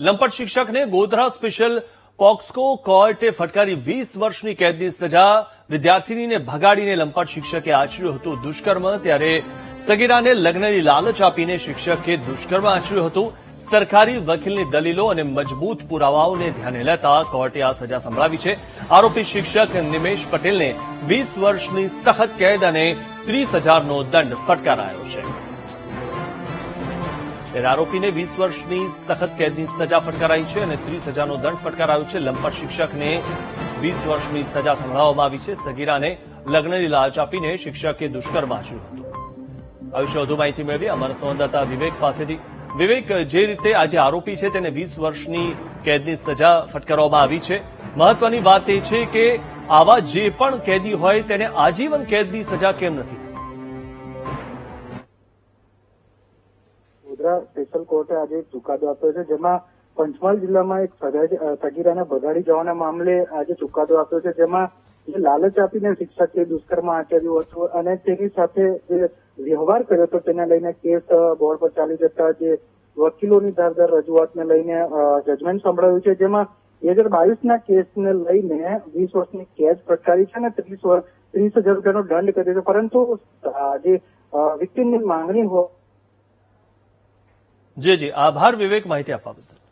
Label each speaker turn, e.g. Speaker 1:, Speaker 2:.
Speaker 1: લંપટ શિક્ષકને ગોધરા સ્પેશિયલ પોક્સકો કોર્ટે ફટકારી વીસ વર્ષની કેદની સજા. વિદ્યાર્થીનીને ભગાડીને લંપટ શિક્ષકે આચર્યું હતું દુષ્કર્મ, ત્યારે સગીરાને લગ્નની લાલચ આપીને શિક્ષકે દુષ્કર્મ આચર્યું હતું. સરકારી વકીલની દલીલો અને મજબૂત પુરાવાઓને ધ્યાને લેતા કોર્ટે આ સજા સંભળાવી છે. આરોપી શિક્ષક નિમેશ પટેલને વીસ વર્ષની સખત કેદ અને ત્રીસ હજારનો દંડ ફટકારાયો છે. ત્યારે આરોપીને વીસ વર્ષની સખત કેદની સજા ફટકારાઈ છે અને ત્રીસ હજારનો દંડ ફટકારાયો છે. લંપટ શિક્ષકને વીસ વર્ષની સજા સંભળાવવામાં આવી છે. સગીરાને લગ્નની લાલચ આપીને શિક્ષકે દુષ્કર્મ આચર્યું હતું. આ વિશે વધુ માહિતી મેળવી અમારા સંવાદદાતા વિવેક પાસેથી. વિવેક, જે રીતે આજે આરોપી છે તેને વીસ વર્ષની કેદની સજા ફટકારવામાં આવી છે. મહત્વની વાત એ છે કે આવા જે પણ કેદી હોય તેને આજીવન કેદની સજા કેમ નથી?
Speaker 2: ગોધરા સ્પેશિયલ કોર્ટે આજે ચુકાદો આપ્યો છે, જેમાં પંચમહાલ જિલ્લામાં એક સગીરાને ભગાડી જવાના મામલે આજે ચુકાદો આપ્યો છે, જેમાં લાલચ આપીને શિક્ષકે દુષ્કર્મ આચર્યું હતું અને તેની સાથે જે વ્યવહાર કર્યો હતો, તેને લઈને કેસ બોર્ડ પર ચાલી જતા જે વકીલોની ધારદાર રજૂઆતને લઈને જજમેન્ટ સંભળાયું છે, જેમાં બે હજાર બાવીસના કેસને લઈને વીસ વર્ષની કેદ ફટકારી છે અને ત્રીસ વર્ષ ત્રીસ હજાર રૂપિયાનો દંડ કર્યો છે. પરંતુ જે વિક્ટીમની માંગણી હોય
Speaker 1: જી જી. આભાર વિવેક માહિતી આપવા બદલ.